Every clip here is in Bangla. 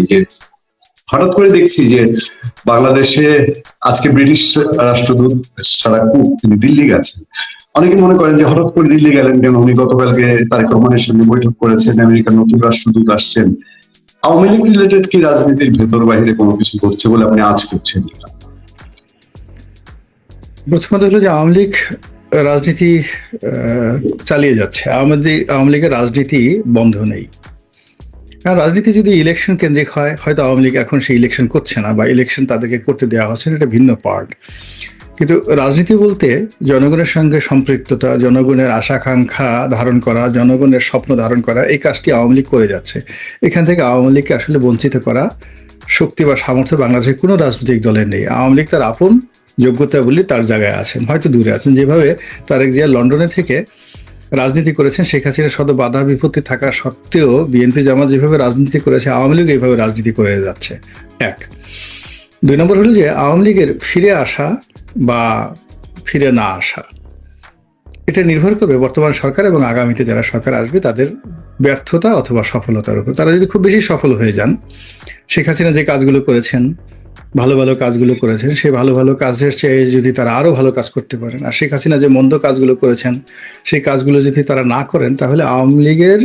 যে হঠাৎ করে দেখছি যে বাংলাদেশে আজকে ব্রিটিশ রাষ্ট্রদূত সারা কুক, তিনি দিল্লি গেছেন। অনেকে মনে করেন যে হঠাৎ করে দিল্লি গেলেন কেন? উনি গতকালকে তারেক রহমানের সঙ্গে বৈঠক করেছেন, আমেরিকার নতুন রাষ্ট্রদূত আসছেন। আওয়ামী লীগ রিলেটেড কি রাজনীতির ভেতর বাইরে কোনো কিছু বলে আপনি আজ করছেন? প্রথমত হলো যে আওয়ামী লীগ রাজনীতি চালিয়ে যাচ্ছে। আওয়ামী লীগের রাজনীতি বন্ধ নেই। কারণ রাজনীতি যদি ইলেকশন কেন্দ্রিক হয় হয়তো আওয়ামী লীগ এখন সেই ইলেকশন করছে না বা ইলেকশন তাদেরকে করতে দেওয়া হচ্ছে না, এটা ভিন্ন পার্ট কিন্তু রাজনীতি বলতে জনগণের সঙ্গে সম্পৃক্ততা জনগণের আশাকাঙ্ক্ষা ধারণ করা জনগণের স্বপ্ন ধারণ করা এই কাজটি আওয়ামী লীগ করে যাচ্ছে। এখান থেকে আওয়ামী লীগকে আসলে বঞ্চিত করা শক্তি বা সামর্থ্য বাংলাদেশের কোনো রাজনৈতিক দলের নেই। আওয়ামী লীগ তার আপন যোগ্যতা বলে তার জায়গায় আছেন হয়তো দূরে আছেন। যেভাবে তারেক জিয়া লন্ডনে থেকে রাজনীতি করেছেন শেখ হাসিনার শত বাধা বিপত্তি থাকা সত্ত্বেও বিএনপি জামাত যেভাবে রাজনীতি করেছে, আওয়ামী লীগ এইভাবে রাজনীতি করে যাচ্ছে। এক। দুই নম্বর হলো যে আওয়ামী লীগের ফিরে আসা বা ফিরে না আসা, এটা নির্ভর করবে বর্তমান সরকার এবং আগামীতে যারা সরকার আসবে তাদের ব্যর্থতা অথবা সফলতার উপর। তারা যদি খুব বেশি সফল হয়ে যান, শেখ হাসিনা যে কাজগুলো করেছেন ভালো ভালো কাজগুলো করেছেন। সেই ভালো ভালো কাজের চেয়ে যদি তারা আরও ভালো কাজ করতে পারেন, আর শেখ হাসিনা যে মন্দ কাজগুলো করেছেন, সেই কাজগুলো যদি তারা না করেন, তাহলে আওয়ামী লীগের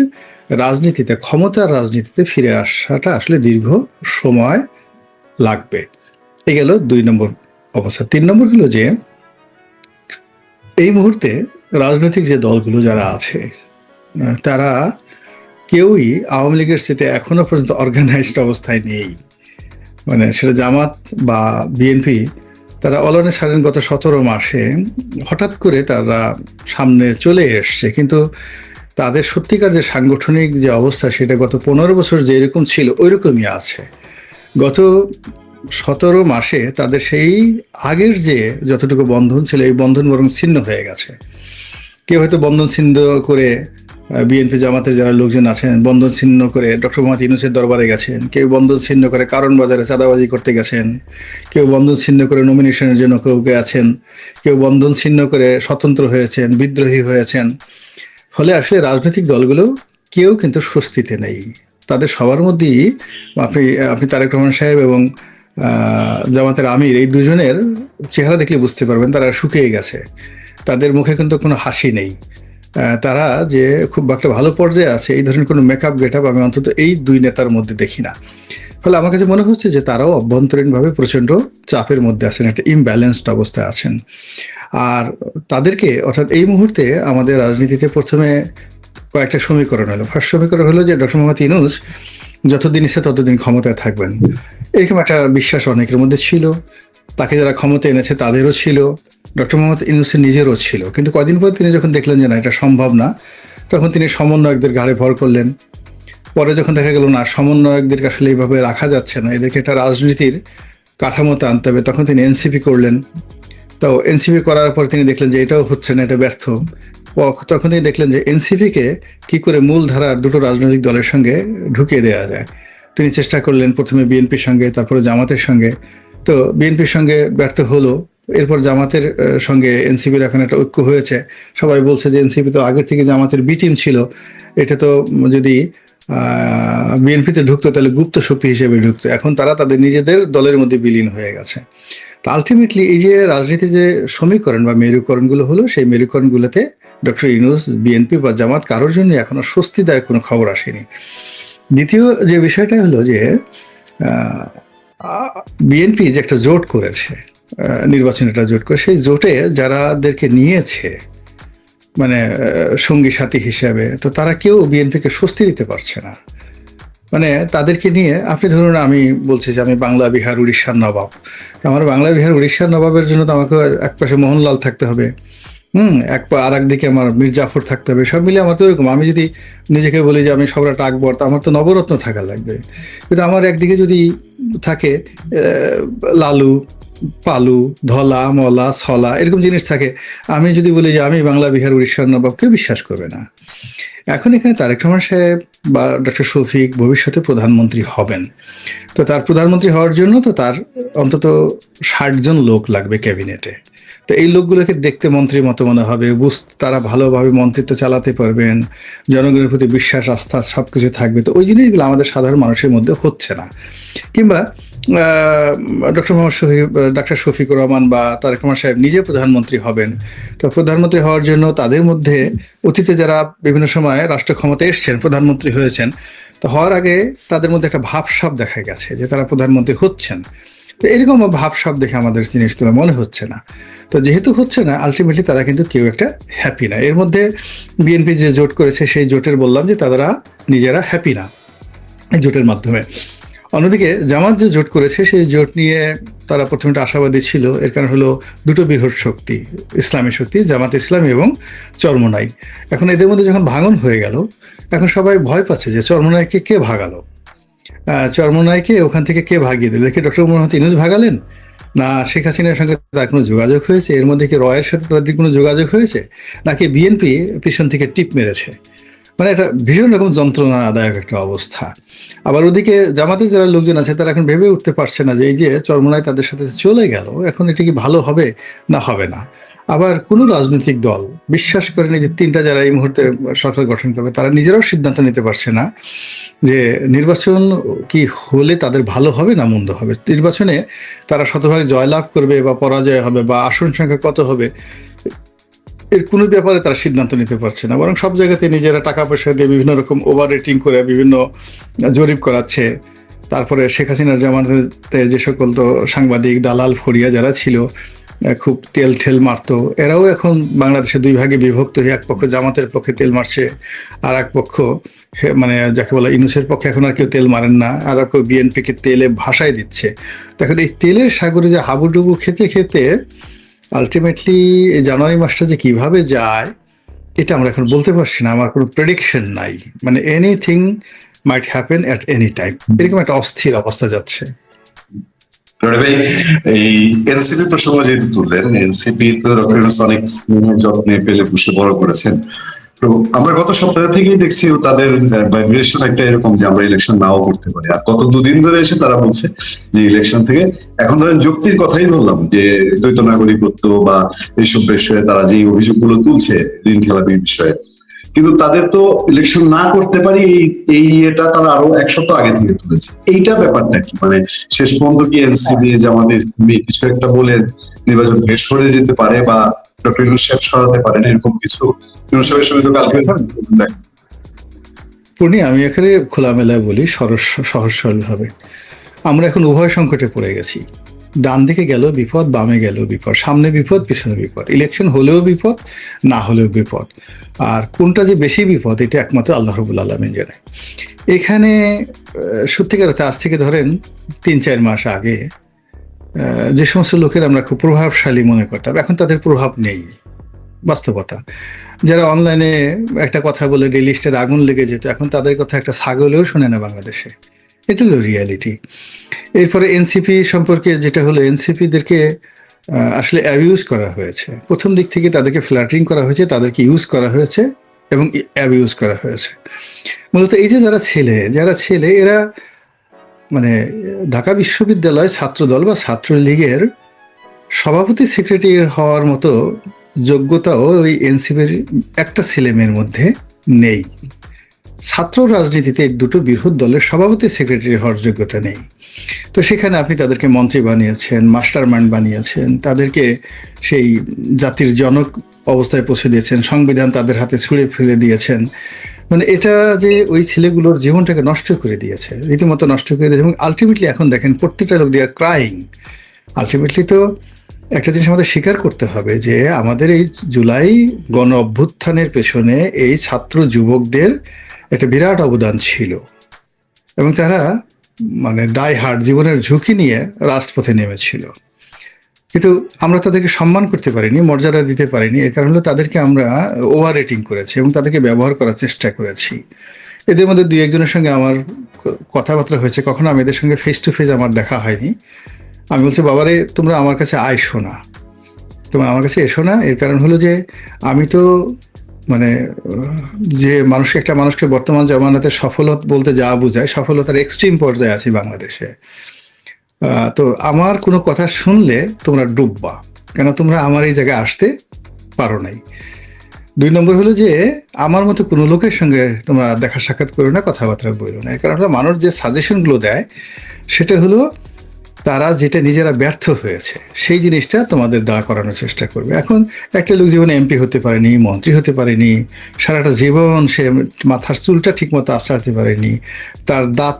রাজনীতিতে, ক্ষমতার রাজনীতিতে ফিরে আসাটা আসলে দীর্ঘ সময় লাগবে। এই গেল দুই নম্বর অবস্থা। তিন নম্বর হলো যে, এই মুহূর্তে রাজনৈতিক যে দলগুলো যারা আছে তারা কেউই আওয়ামী লীগের সাথে এখনও পর্যন্ত অর্গানাইজড অবস্থায় নেই। মানে সেটা জামাত বা বিএনপি, তারা অলনে ছাড়েন গত সতেরো মাসে। হঠাৎ করে তারা সামনে চলে এসছে। কিন্তু তাদের সত্যিকার যে সাংগঠনিক যে অবস্থা, সেটা গত পনেরো বছর যেরকম ছিল, ওইরকমই আছে। গত সতেরো মাসে তাদের সেই আগের যে যতটুকু বন্ধন ছিল, এই বন্ধন বরং ছিন্ন হয়ে গেছে। কেউ হয়তো বন্ধন ছিন্ন করে বিএনপি জামাতের যারা লোকজন আছেন, বন্ধন ছিন্ন করে ডক্টর মোহাম্মদ ইউনুসের দরবারে গেছেন, কেউ বন্ধন ছিন্ন করে কারণ বাজারে চাঁদাবাজি করতে গেছেন, কেউ বন্ধন ছিন্ন করে নমিনেশনের জন্য কেউ গেছেন কেউ বন্ধন ছিন্ন করে স্বতন্ত্র হয়েছেন, বিদ্রোহী হয়েছেন। ফলে আসলে রাজনৈতিক দলগুলো কেউ কিন্তু স্বস্তিতে নেই। তাদের সবার মধ্যেই আপনি আপনি তারেক রহমান সাহেব এবং জামাতের আমির এই দুজনের চেহারা দেখলে বুঝতে পারবেন তারা শুকিয়ে গেছে। তাদের মুখে কিন্তু কোনো হাসি নেই। তারা যে খুব একটা ভালো পর্যায়ে আছে, এই ধরনের কোনো মেকআপ গেট আপ আমি অন্তত এই দুই নেতার মধ্যে দেখি না। ফলে আমার কাছে মনে হচ্ছে যে তারাও অভ্যন্তরীণভাবে প্রচণ্ড চাপের মধ্যে আছেন, একটা ইমব্যালেন্সড অবস্থায় আছেন। আর তাদেরকে, অর্থাৎ এই মুহূর্তে আমাদের রাজনীতিতে প্রথমে কয়েকটা সমীকরণ হলো। ফার্স্ট সমীকরণ হলো যে ডক্টর মোহাম্মদ ইনুস যতদিন ইচ্ছে ততদিন ক্ষমতায় থাকবেন। এরকম একটা বিশ্বাস অনেকের মধ্যে ছিল। তাকে যারা ক্ষমতা এনেছে তাদেরও ছিল। ডক্টর মোহাম্মদ ইনুসের নিজেরও ছিল। কিন্তু কদিন পর তিনি যখন দেখলেন যে না, এটা সম্ভব না, তখন তিনি সমন্বয়কদের ঘাড়ে ভর করলেন। পরে যখন দেখা গেল, না সমন্বয়কদেরকে আসলে এইভাবে রাখা যাচ্ছে না, এদেরকে একটা রাজনীতির কাঠামোতে আনতে হবে, তখন তিনি এনসিপি করলেন। তো এনসিপি করার পর তিনি দেখলেন যে এটাও হচ্ছে না, এটা ব্যর্থ। তখন তিনি দেখলেন যে এনসিপিকে কি করে মূল ধারার দুটো রাজনৈতিক দলের সঙ্গে ঢুকিয়ে দেওয়া যায়। তিনি চেষ্টা করলেন প্রথমে বিএনপির সঙ্গে, তারপরে জামাতের সঙ্গে। তো বিএনপির সঙ্গে ব্যর্থ হলো। এরপর জামাতের সঙ্গে এনসিপির এখন একটা ঐক্য হয়েছে। সবাই বলছে যে এনসিপি তো আগের থেকে জামাতের বি টিম ছিল। এটা তো যদি বিএনপিতে ঢুকতো তাহলে গুপ্ত শক্তি হিসেবে ঢুকতো। এখন তারা তাদের নিজেদের দলের মধ্যে বিলীন হয়ে গেছে। তা আলটিমেটলি এই যে রাজনীতির যে সমীকরণ বা মেরুকরণগুলো হলো, সেই মেরুকরণগুলোতে ডক্টর ইউনুস বিএনপি বা জামাত কারোর জন্য এখনও স্বস্তিদায়ক কোনো খবর আসেনি। দ্বিতীয় যে বিষয়টা হলো যে বিএনপি যে একটা জোট করেছে নির্বাচনে একটা জোট করে। সেই জোটে যারাদেরকে নিয়েছে মানে সঙ্গী সাথী হিসাবে, তো তারা কেউ বিএনপিকে স্বস্তি দিতে পারছে না। মানে তাদেরকে নিয়ে আপনি ধরুন, আমি বলছি যে আমি বাংলা, বিহার, উড়িষ্যার নবাব। আমার বাংলা, বিহার, উড়িষ্যার নবাবের জন্য তো আমাকে এক পাশে মোহনলাল থাকতে হবে। হুম, এক পা আর একদিকে আমার মীর জাফর থাকতে হবে, সব মিলে আমার তো এরকম। আমি যদি নিজেকে বলি যে আমি সম্রাট আকবর, তো আমার তো নবরত্ন থাকা লাগবে। কিন্তু আমার একদিকে যদি থাকে লালু পালু, ধলা, মলা, ছলা এরকম জিনিস থাকে। আমি যদি বলি যে আমি বাংলা, বিহার, উড়িষ্যার নবাব, কেউ বিশ্বাস করবে না। এখন এখানে তারেক রহমান সাহেব বা ডক্টর শফিক ভবিষ্যতে প্রধানমন্ত্রী হবেন। তো তার প্রধানমন্ত্রী হওয়ার জন্য তো তার অন্তত ষাট জন লোক লাগবে ক্যাবিনেটে। তো এই লোকগুলোকে দেখতে মন্ত্রীর মতো মনে হবে। বুঝ তারা ভালোভাবে মন্ত্রিত্ব চালাতে পারবেন। জনগণের প্রতি বিশ্বাস, আস্থা সব কিছু থাকবে। তো ওই জিনিসগুলো আমাদের সাধারণ মানুষের মধ্যে হচ্ছে না। কিংবা ডক্টর মোহাম্মদ শহীদ ডাক্তার শফিকুর রহমান বা তারেক রহমান সাহেব নিজে প্রধানমন্ত্রী হবেন। তো প্রধানমন্ত্রী হওয়ার জন্য তাদের মধ্যে অতীতে যারা বিভিন্ন সময় রাষ্ট্র ক্ষমতায় এসছেন, প্রধানমন্ত্রী হয়েছেন, তো হওয়ার আগে তাদের মধ্যে একটা ভাবসাব দেখা গেছে যে তারা প্রধানমন্ত্রী হচ্ছেন। তো এরকম ভাবসাব দেখে আমাদের জিনিসগুলো মনে হচ্ছে না। তো যেহেতু হচ্ছে না আলটিমেটলি তারা কিন্তু কেউ একটা হ্যাপি না। এর মধ্যে বিএনপি যে জোট করেছে, সেই জোটের বললাম যে তারা নিজেরা হ্যাপি না এই জোটের মাধ্যমে। অন্যদিকে জামাত যে জোট করেছে, সেই জোট নিয়ে তারা প্রথমে আশাবাদী ছিল। এর কারণ হলো দুটো বৃহৎ শক্তি, ইসলামী শক্তি, জামাত ইসলামী এবং চরমনাই। এখন এদের মধ্যে যখন ভাঙন হয়ে গেল, এখন সবাই ভয় পাচ্ছে যে চরমনাইকে কে ভাগালো? চরমনাইকে ওখান থেকে কে ভাগিয়ে দিল? কি ডক্টর মোহাম্মদ ইনুজ ভাগালেন? না, শেখ হাসিনার সঙ্গে তার কোনো যোগাযোগ হয়েছে? এর মধ্যে কি রয়ের সাথে তাদের কোনো যোগাযোগ হয়েছে? নাকি বিএনপি পিছন থেকে টিপ মেরেছে? মানে একটা ভীষণ রকম যন্ত্রণাদায়ক একটা অবস্থা। আবার ওদিকে জামাতের যারা লোকজন আছে, তারা এখন ভেবে উঠতে পারছে না যে এই যে চরমনায় তাদের সাথে চলে গেল, এখন এটি কি ভালো হবে না হবে না? আবার কোনো রাজনৈতিক দল বিশ্বাস করে যে তিনটা যারা এই মুহূর্তে সরকার গঠন করবে, তারা নিজেরাও সিদ্ধান্ত নিতে পারছে না যে নির্বাচন কি হলে তাদের ভালো হবে না মন্দ হবে। নির্বাচনে তারা শতভাগ জয়লাভ করবে বা পরাজয় হবে বা আসন সংখ্যা কত হবে এর কোনো ব্যাপারে তারা সিদ্ধান্ত নিতে পারছে না, বরং সব জায়গাতে নিজেরা টাকা পয়সা দিয়ে বিভিন্ন রকম ওভার রেটিং করে বিভিন্ন জরিপ করাচ্ছে। তারপরে শেখ হাসিনার জামানাতে যে সকল তো সাংবাদিক দালাল ফরিয়া যারা ছিল খুব তেল ঠেল মারতো, এরাও এখন বাংলাদেশে দুই ভাগে বিভক্ত হয়ে এক পক্ষ জামাতের পক্ষে তেল মারছে আর এক পক্ষ মানে যাকে বলে ইনুসের পক্ষে এখন আর কেউ তেল মারেন না, আর কেউ বিএনপিকে তেলে ভাসায় দিচ্ছে। তখন এই তেলের সাগরে যে হাবুডুবু খেতে খেতে আলটিমেটলি এই জানুয়ারি মাসটা যে কীভাবে যায়, এটা আমরা এখন বলতে পারছি না, আমার কোনো প্রেডিকশন নাই। মানে anything might happen at any time এরকম একটা অস্থির অবস্থা যাচ্ছে। এই এনসিপি প্রসঙ্গ যেহেতু তুললেন এনসিপি তো অনেক স্নেহে যত্নে পেলে বসে বড় করেছেন। তো আমরা গত সপ্তাহ থেকেই দেখছি তাদের ভাইব্রেশন একটা এরকম যে আমরা ইলেকশন নাও করতে পারি। আর গত দুদিন ধরে এসে তারা বলছে যে ইলেকশন থেকে এখন ধরেন যুক্তির কথাই বললাম যে দ্বৈত নাগরিকত্ব বা এইসব বিষয়ে তারা যে অভিযোগগুলো তুলছে ঋণ খেলাপি বিষয়ে। কিন্তু তাদের তো ইলেকশন না করতে পারি এই এটা তারা আরও এক সপ্তাহ আগে থেকে তুলেছে। এইটা ব্যাপারটা কি? মানে শেষ পর্যন্ত কি এনসিবি জামাতে ইসলামী কিছু একটা বলে নির্বাচন থেকে সরে যেতে পারে বা ডক্টর ইউনুস সাহেব সরাতে পারেন এরকম কিছু। ইউনুস সাহেবের সঙ্গে তো কালকে পূর্ণি আমি এখানে খোলামেলায় বলি সরস সহজ সরলভাবে আমরা এখন উভয় সংকটে পড়ে গেছি। ডান দিকে গেল বিপদ বামে গেল বিপদ সামনে বিপদ পিছনে বিপদ। ইলেকশন হলেও বিপদ না হলেও বিপদ। আর কোনটা যে বেশি বিপদ এটা একমাত্র আল্লাহ রবুল আলমিন জানে। এখানে সত্যিকার আজ থেকে ধরেন তিন চার মাস আগে যে সমস্ত লোকের আমরা খুব প্রভাবশালী মনে করতাম, এখন তাদের প্রভাব নেই, বাস্তবতা। যারা অনলাইনে একটা কথা বলে ডেলিস্টের আগুন লেগে যেত, এখন তাদের কথা একটা ছাগলেও শোনে না বাংলাদেশে। এটা হলো রিয়ালিটি এরপরে এনসিপি সম্পর্কে যেটা হলো এনসিপিদেরকে আসলে অ্যাবিউজ করা হয়েছে। প্রথম দিক থেকে তাদেরকে ফ্ল্যাটারিং করা হয়েছে, তাদেরকে ইউজ করা হয়েছে এবং অ্যাবিউজ করা হয়েছে। মূলত এই যে যারা ছেলে যারা ছেলে, এরা মানে ঢাকা বিশ্ববিদ্যালয় ছাত্রদল বা ছাত্রলীগের সভাপতি সেক্রেটারি হওয়ার মতো যোগ্যতাও ওই এনসিপির একটা ছেলে মেয়ের মধ্যে নেই। ছাত্র রাজনীতিতে দুটো বৃহৎ দলের সভাপতি সেক্রেটারি হওয়ার যোগ্যতা নেই। তো সেখানে আপনি তাদেরকে মন্ত্রী বানিয়েছেন মাস্টার মাইন্ড বানিয়েছেন, তাদেরকে সেই জাতির জনক অবস্থায় পৌঁছে দিয়েছেন, সংবিধান তাদের হাতে ছুঁড়ে ফেলে দিয়েছেন। মানে এটা যে ওই ছেলেগুলোর জীবনটাকে নষ্ট করে দিয়েছে, রীতিমতো নষ্ট করে দিয়েছে, এবং আলটিমেটলি এখন দেখেন প্রত্যেকটা লোক দিয়ে ক্রাইং আলটিমেটলি তো একটা জিনিস আমাদের স্বীকার করতে হবে যে আমাদের এই জুলাই গণ অভ্যুত্থানের পেছনে এই ছাত্র যুবকদের একটা বিরাট অবদান ছিল। এবং তারা মানে ডাই হার্ড জীবনের ঝুঁকি নিয়ে রাজপথে নেমেছিল। কিন্তু আমরা তাদেরকে সম্মান করতে পারিনি, মর্যাদা দিতে পারিনি। এর কারণে তাদেরকে আমরা ওভার রেটিং করেছি এবং তাদেরকে ব্যবহার করার চেষ্টা করেছি। এদের মধ্যে দুই একজনের সঙ্গে আমার কথাবার্তা হয়েছে, কখনো আমি এদের সঙ্গে ফেস টু ফেস আমার দেখা হয়নি। আমি বলছি, বাবারে, তোমরা আমার কাছে আইসো না। তোমরা আমার কাছে এসো না। এর কারণ হলো যে আমি তো মানে যে মানুষকে, একটা মানুষকে বর্তমান জমানাতে সফলত বলতে যা বোঝায়, সফলতার এক্সট্রিম পর্যায়ে আছি বাংলাদেশে। তো আমার কোনো কথা শুনলে তোমরা ডুববা। কেন তোমরা আমার এই জায়গায় আসতে পারো নাই। দুই নম্বর হলো যে, আমার মতো কোনো লোকের সঙ্গে তোমরা দেখা সাক্ষাৎ করো না, কথাবার্তা বলো না। কারণ হলো মানুষ যে সাজেশনগুলো দেয়, সেটা হলো তারা যেটা নিজেরা ব্যর্থ হয়েছে, সেই জিনিসটা তোমাদের দাঁড়া করানোর চেষ্টা করবে। এখন একটা লোক জীবনে এমপি হতে পারেনি, মন্ত্রী হতে পারেনি, সারাটা জীবন সে মাথার চুলটা ঠিকমতো আশ্রাতে পারেনি, তার দাঁত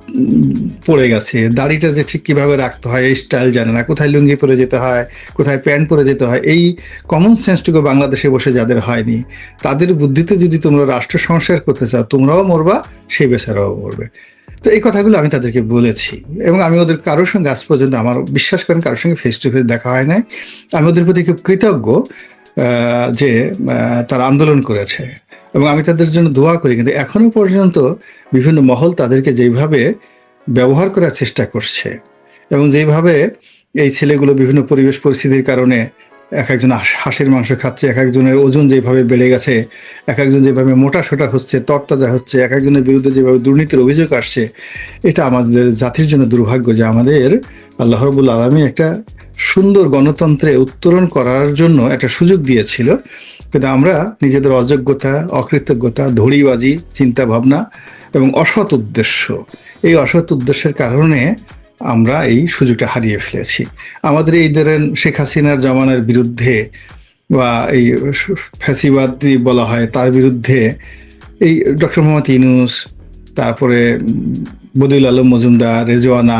পড়ে গেছে, দাড়িটা যে ঠিক কীভাবে রাখতে হয়, এই স্টাইল জানে না, কোথায় লুঙ্গি পরে যেতে হয়, কোথায় প্যান্ট পরে যেতে হয়, এই কমন সেন্সটুকু বাংলাদেশে বসে যাদের হয়নি, তাদের বুদ্ধিতে যদি তোমরা রাষ্ট্র সংস্কার করতে চাও, তোমরাও মরবা সেই বেচারাও মরবে। তো এই কথাগুলো আমি তাদেরকে বলেছি এবং আমি ওদের কারোর সঙ্গে আজ পর্যন্ত আমার বিশ্বাস করেন কারোর সঙ্গে ফেস টু ফেস দেখা হয় নাই। আমি ওদের প্রতি খুব কৃতজ্ঞ যে তারা আন্দোলন করেছে এবং আমি তাদের জন্য দোয়া করি, কিন্তু এখনও পর্যন্ত বিভিন্ন মহল তাদেরকে যেইভাবে ব্যবহার করার চেষ্টা করছে এবং যেইভাবে এই ছেলেগুলো বিভিন্ন পরিবেশ পরিস্থিতির কারণে এক একজন হাঁস- হাঁসের মাংস খাচ্ছে, এক একজনের ওজন যেভাবে বেড়ে গেছে, এক একজন যেভাবে মোটা সোটা হচ্ছে, তরতাজা হচ্ছে, এক একজনের বিরুদ্ধে যেভাবে দুর্নীতির অভিযোগ আসছে, এটা আমাদের জাতির জন্য দুর্ভাগ্য যে আমাদের আল্লাহ রবুল আলমী একটা সুন্দর গণতন্ত্রে উত্তরণ করার জন্য একটা সুযোগ দিয়েছিল। কিন্তু আমরা নিজেদের অযোগ্যতা, অকৃতজ্ঞতা ধড়িবাজি চিন্তা ভাবনা এবং অসৎ উদ্দেশ্য, এই অসৎ উদ্দেশ্যের কারণে আমরা এই সুযোগটা হারিয়ে ফেলেছি। আমাদের এই ধরেন শেখ হাসিনার জমানার বিরুদ্ধে বা এই ফ্যাসিবাদী বলা হয়, তার বিরুদ্ধে এই ডক্টর মোহাম্মদ ইনুস তারপরে বদিউল আলম মজুমদার, রেজওয়ানা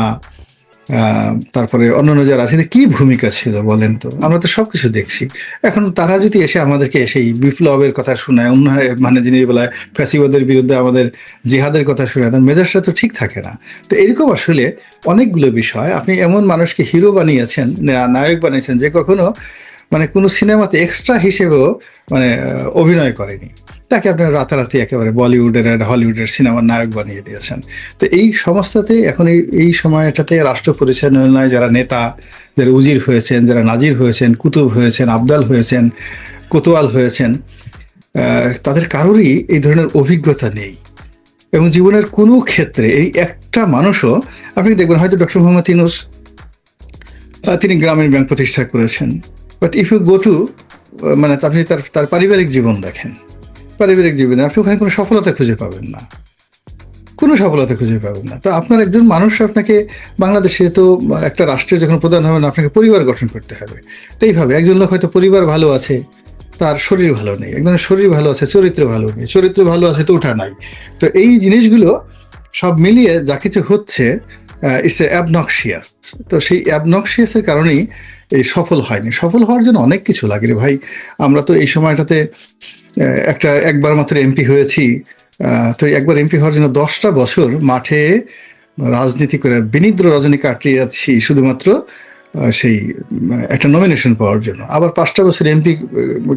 তারপরে অন্যান্য যারা আছে কি ভূমিকা ছিল বলেন তো? আমরা তো সবকিছু দেখছি। এখন তারা যদি এসে আমাদেরকে সেই বিপ্লবের কথা শোনায়, অন্য মানে যিনি বলায় ফ্যাসিবাদের বিরুদ্ধে আমাদের জিহাদের কথা শোনায়, তার মেজাজটা তো ঠিক থাকে না। তো এরকম আসলে অনেকগুলো বিষয়, আপনি এমন মানুষকে হিরো বানিয়েছেন নায়ক বানিয়েছেন যে কখনো মানে কোনো সিনেমাতে এক্সট্রা হিসেবেও মানে অভিনয় করেনি। তাকে আপনি রাতারাতি একেবারে বলিউডের আর হলিউডের সিনেমার নায়ক বানিয়ে দিয়েছেন। তো এই সমস্যাতে এখন এই এই সময়টাতে রাষ্ট্র পরিচালনায় যারা নেতা, যারা উজির হয়েছেন, যারা নাজির হয়েছেন, কুতুব হয়েছেন, আবদাল হয়েছেন, কোতোয়াল হয়েছেন তাদের কারোরই এই ধরনের অভিজ্ঞতা নেই। এবং জীবনের কোনো ক্ষেত্রে এই একটা মানুষও, আপনি দেখবেন হয়তো ডক্টর মোহাম্মদ ইনুস তিনি গ্রামীণ ব্যাংক প্রতিষ্ঠা করেছেন। But if you go to মানে আপনি তার তার পারিবারিক জীবন দেখেন, পারিবারিক জীবনে আপনি ওখানে কোনো সফলতা খুঁজে পাবেন না। কোনো সফলতা খুঁজে পাবেন না। তো আপনার একজন মানুষ আপনাকে বাংলাদেশে তো একটা রাষ্ট্রের যখন প্রধান হবেন, আপনাকে পরিবার গঠন করতে হবে। তো এইভাবে একজন লোক হয়তো পরিবার ভালো আছে, তার শরীর ভালো নেই। একজনের শরীর ভালো আছে, চরিত্র ভালো নেই। চরিত্র ভালো আছে তো ওঠা নাই। তো এই জিনিসগুলো সব মিলিয়ে যা কিছু হচ্ছে ইটস এ অ্যাবনক্সিয়াস তো সেই অ্যাবনক্সিয়াসের কারণেই এই সফল হয়নি। সফল হওয়ার জন্য অনেক কিছু লাগে রে ভাই। আমরা তো এই সময়টাতে একটা একবার মাত্র এমপি হয়েছি। তো একবার এমপি হওয়ার জন্য দশটা বছর মাঠে রাজনীতি করে বিনিদ্র রজনী কাটিয়ে কাটিয়েছি শুধুমাত্র সেই একটা নমিনেশন পাওয়ার জন্য। আবার পাঁচটা বছর এমপি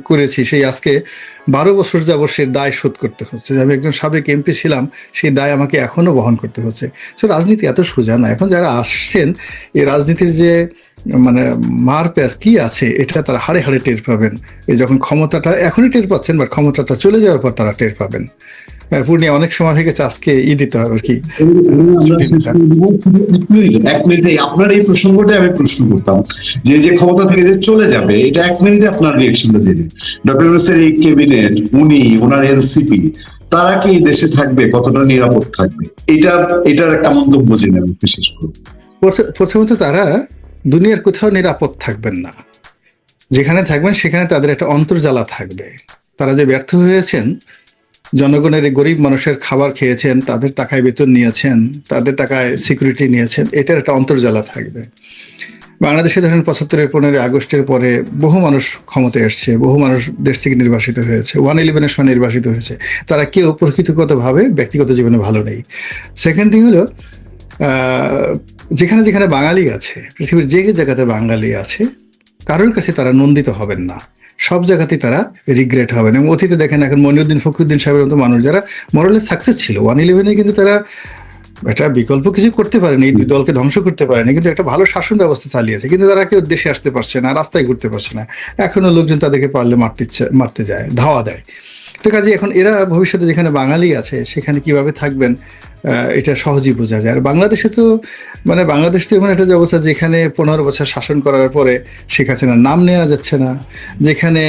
করেছি, সেই আজকে বারো বছর যাব সে দায় শোধ করতে হচ্ছে। আমি একজন সাবেক এমপি ছিলাম, সেই দায় আমাকে এখনও বহন করতে হচ্ছে। সো, রাজনীতি এত সোজা না। এখন যারা আসছেন, এই রাজনীতির যে মানে মার প্যাস কি আছে, এটা তারা হাড়ে হাড়ে টের পাবেন। এই যখন ক্ষমতাটা এখনই টের পাচ্ছেন বা ক্ষমতাটা চলে যাওয়ার পর তারা টের পাবেন। পূর্ণিয়া অনেক সময় হয়ে গেছে আজকে ই দিতে হবে আর কি। করে। এক মিনিটে আপনার এই প্রসঙ্গটাই আমি প্রশ্ন করতাম। যে যে ক্ষমতা থেকে যে চলে যাবে এটা এক মিনিটে আপনার রিয়েকশনটা জেনে। ডক্টর ইউনুসের এই ক্যাবিনেট উনি ওনার এনসিপি তারা কি দেশে থাকবে? কতটা নিরাপদ থাকবে? এটা এটার একটা মন্তব্য জেনে আমি বিশেষ প্রথ- প্রথমত তারা দুনিয়ার কোথাও নিরাপদ থাকবেন না। যেখানে থাকবেন সেখানে তাদের একটা অন্তর্জালা থাকবে। তারা যে ব্যর্থ হয়েছেন জনগণের গরিব মানুষের খাবার খেয়েছেন, তাদের টাকায় বেতন নিয়েছেন, তাদের টাকায় সিকিউরিটি নিয়েছেন, এটার একটা অন্তর্জালা থাকবে। বাংলাদেশে ধরেন পঁচাত্তরের পনেরোই আগস্টের পরে বহু মানুষ ক্ষমতায় এসছে, বহু মানুষ দেশ থেকে নির্বাসিত হয়েছে, ওয়ান ইলেভেনের সময় নির্বাসিত হয়েছে। তারা কেউ প্রকৃতিগতভাবে, ব্যক্তিগত জীবনে ভালো নেই। সেকেন্ড থিং হলো যেখানে যেখানে বাঙালি আছে, পৃথিবীর যে জায়গাতে বাঙালি আছে, কারোর কাছে তারা নন্দিত হবেন না। সব জায়গাতেই তারা রিগ্রেট হবেন। এবং অতীতে দেখেন এখন মনিউদ্দিন ফখরুদ্দিন সাহেবের মতো মানুষ যারা মরলে সাকসেস ছিল ওয়ান ইলেভেনে কিন্তু তারা একটা বিকল্প কিছু করতে পারেনি, এই দুই দলকে ধ্বংস করতে পারেনি, কিন্তু একটা ভালো শাসন ব্যবস্থা চালিয়েছে, কিন্তু তারা কেউ দেশে আসতে পারছে না, রাস্তায় ঘুরতে পারছে না। এখনও লোকজন তাদেরকে পারলে মারতে মারতে যায়, ধাওয়া দেয়। তো কাজে এখন এরা ভবিষ্যতে যেখানে বাঙালি আছে, সেখানে কীভাবে থাকবেন এটা সহজেই বোঝা যায়। আর বাংলাদেশে তো মানে বাংলাদেশ তো এমন একটা অবস্থা যেখানে পনেরো বছর শাসন করার পরে শেখ হাসিনার নাম নেওয়া যাচ্ছে না, যেখানে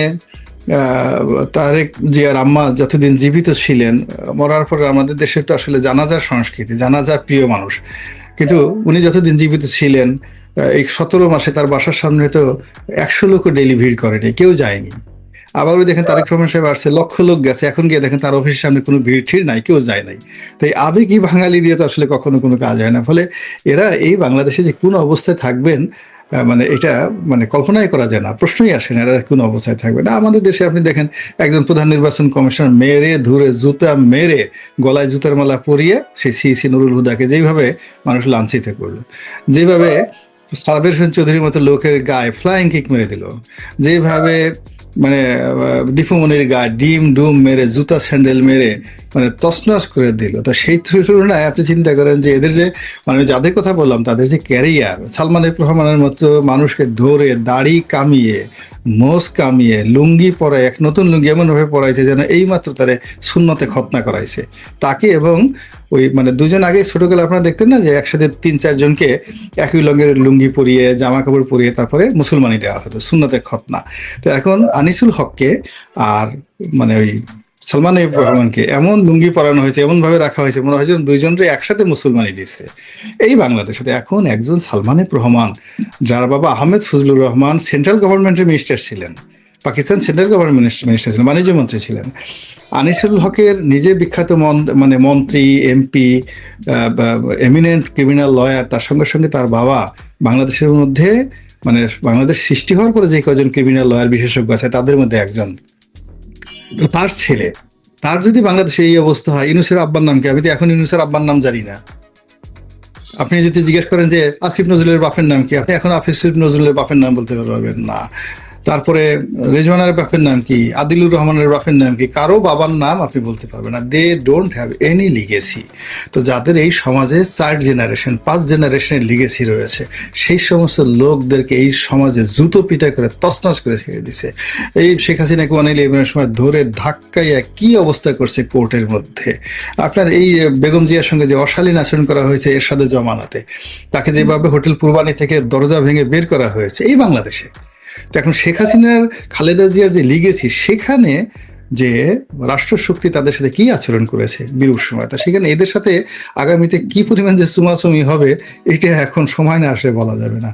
তারেক জিয়ার আম্মা যতদিন জীবিত ছিলেন, মরার পরে আমাদের দেশের তো আসলে জানাজার সংস্কৃতি, জানাজা প্রিয় মানুষ। কিন্তু উনি যতদিন জীবিত ছিলেন এই সতেরো মাসে তার বাসার সামনে তো একশো লোকও ডেলি ভিড় করেনি, কেউ যায়নি। আবার ওই দেখেন তারেক রহমান সাহেব আসছে, লক্ষ লোক গেছে। এখন গিয়ে দেখেন তার অফিসের সামনে কোনো ভিড় ঠিড় নাই, কেউ যায় নাই। তাই আবেগই বাঙালি দিয়ে তো আসলে কখনো কোনো কাজ হয় না। ফলে এরা এই বাংলাদেশে যে কোন অবস্থায় থাকবেন মানে এটা মানে কল্পনাই করা যায় না, প্রশ্নই আসে না এরা কোন অবস্থায় থাকবে না। আমাদের দেশে আপনি দেখেন, একজন প্রধান নির্বাচন কমিশনার মেরে, ধরে জুতা মেরে, গলায় জুতার মালা পরিয়ে সেই সিসি নুরুল হুদাকে যেইভাবে মানুষ লাঞ্ছিত করল, যেভাবে সাবের হোসেন চৌধুরীর মতো লোকের গায়ে ফ্লাইং কিক মেরে দিল, যেভাবে মানে আহ, দীপুমনির গা ডিম ডুম মেরে জুতা স্যান্ডেল মেরে মানে তছনছ করে দিল। তো সেই তুলনায় আপনি চিন্তা করেন যে এদের যে মানে যাদের কথা বললাম তাদের যে ক্যারিয়ার সালমান রহমানের মতো মানুষকে ধরে দাড়ি কামিয়ে মোষ কামিয়ে লুঙ্গি পরায় এক নতুন লুঙ্গি এমনভাবে পরাইছে যেন এইমাত্র তারে শূন্যতে খতনা করাইছে। তাকে এবং ওই মানে দুজন আগে ছোটবেলা আপনারা দেখতেন না যে একসাথে তিন চারজনকে একই রঙের লুঙ্গি পরিয়ে জামা কাপড় পরিয়ে তারপরে মুসলমানি দেওয়া হতো সুন্নতে খতনা। তো এখন আনিসুল হককে আর মানে ওই সালমান রহমানকে এমন লুঙ্গি পরানো হয়েছে এমন ভাবে রাখা হয়েছে, মনে হয় দুইজনরে একসাথে মুসলমানি দিচ্ছে এই বাংলাদেশে এখন একজন সালমান এফ রহমান, যার বাবা আহমেদ ফজলুর রহমান, সেন্ট্রাল গভর্নমেন্টের মিনিস্টার ছিলেন। পাকিস্তান সেন্ট্রাল গভর্নমেন্ট মিনিস্টার ছিলেন বাণিজ্য মন্ত্রী ছিলেন। আনিসুল হকের নিজে বিখ্যাত মন- মানে মন্ত্রী এমপি এমিনেন্ট ক্রিমিনাল লয়ার তার সঙ্গে সঙ্গে তার বাবা বাংলাদেশের মধ্যে মানে বাংলাদেশ সৃষ্টি হওয়ার পরে যে কজন ক্রিমিনাল লয়ার বিশেষজ্ঞ আছে, তাদের মধ্যে একজন। তো তার ছেলে, তার যদি বাংলাদেশে এই অবস্থা হয় ইনুসের আব্বার নাম কি? আমি তো এখন ইনুসের আব্বার নাম জানি না। আপনি যদি জিজ্ঞেস করেন যে, আসিফ নজরুলের বাপের নাম কি? আপনি এখন আসিফ নজরুলের বাপের নাম বলতে পারবেন না। তারপরে রেজওয়ানের বাপের নাম কি? আদিলুর রহমানের বাপের নাম কি? কারও বাবার নাম আপনি বলতে পারবেন না। They don't have any legacy তো যাদের এই সমাজে চার জেনারেশন পাঁচ জেনারেশনের লিগেসি রয়েছে, সেই সমস্ত লোকদেরকে এই সমাজে জুতো পিটা করে, তছনছ করে ছেড়ে দিছে। এই শেখ হাসিনাকে অনেক ইলেভেনের সময় ধরে ধাক্কাইয়া কি অবস্থা করছে কোর্টের মধ্যে? আপনার এই বেগম জিয়ার সঙ্গে যে অশালীন আচরণ করা হয়েছে এর সাথে জমানাতে, তাকে যেভাবে হোটেল পূর্বানি থেকে দরজা ভেঙে বের করা হয়েছে, এই বাংলাদেশে তো এখন শেখ হাসিনার খালেদা জিয়ার যে লিগেছি সেখানে যে রাষ্ট্র শক্তি তাদের সাথে কি আচরণ করেছে বিরূপ সময়? তা সেখানে এদের সাথে আগামীতে কি পরিমাণ যে সুমাসুমি হবে, এটা এখন সময় না আসে বলা যাবে না।